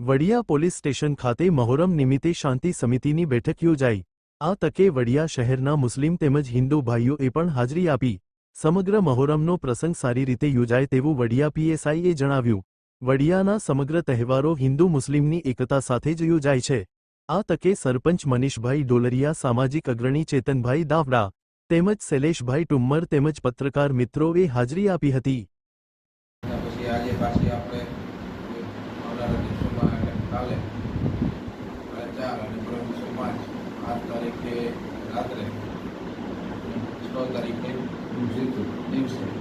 Vadia police station ખાતે મહોરમ નિમિત્તે શાંતિ સમિતિની બેઠક યોજાઈ. આ તકે વડિયા શહેરના મુસ્લિમ તેમજ હિન્દુ ભાઈઓએ પણ હાજરી આપી. સમગ્ર મહોરમનો પ્રસંગ સારી રીતે યોજાય તેવું વડિયા પીએસઆઈએ જણાવ્યું. વડિયાના સમગ્ર તહેવારો હિન્દુ મુસ્લિમની એકતા સાથે જ યોજાય છે. આ તકે સરપંચ મનીષભાઈ ડોલરિયા, સામાજિક અગ્રણી ચેતનભાઈ દાવડા તેમજ શૈલેષભાઈ ટુમ્મર તેમજ પત્રકાર મિત્રોએ હાજરી આપી હતી. પછી આજે પાછી આપણે રાત્રે છ તારીખે દિવસે મુસ્લિમ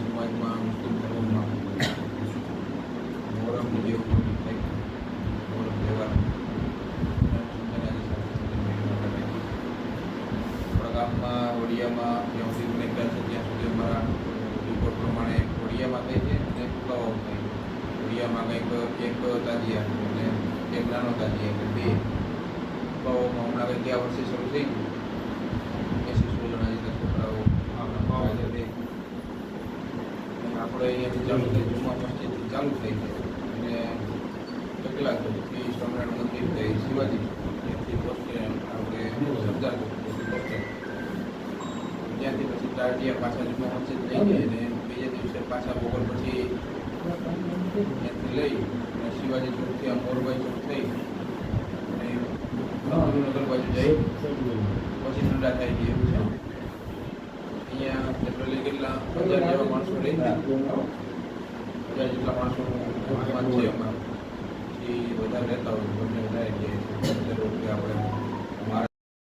સમાજમાં મુસ્લિમ ધર્મમાં મોહરમની જે ઉજવણી થઈ મોહરમ તહેવાર. આપણા ગામમાં, વડિયામાં, જ્યાં સુધી મને ખ્યાલ છે, ત્યાં સુધી અમારા રિપોર્ટ પ્રમાણે વડિયામાં થઈ છે અને ફુલાવો થઈ વડિયામાં કંઈક એક તાજિયા અને એક નાનો તાજી એટલે બે. ફુલાવોમાં હમણાં ગયા વર્ષે શરૂ થઈ ગયું. એસી સો જણા જેટલા છોકરાઓ આપણે અહીંયાથી ચાલુ થઈ જુમા મસ્જિદથી ચાલુ થઈ અને કેટલાક એ સ્વામિનારાયણ મંદિર થઈ શિવાજી ત્યાંથી પોસ્ટે આપણે સરદાર ત્યાંથી પછી દાંડિયા પાછા જુમા મસ્જિદ લઈ ગઈ અને બીજા દિવસે પાછા બપોર પછી ત્યાંથી લઈ અને શિવાજી ચોકથી આ મોરબાઈ ચોક થઈ પછી ઠંડા છે એવું છે અહીંયા જનરલી કેટલા હજાર જેવા માણસો રહી હજાર જેટલા માણસો છે અમારું એ વધારે રહેતા હોય બંને વધારે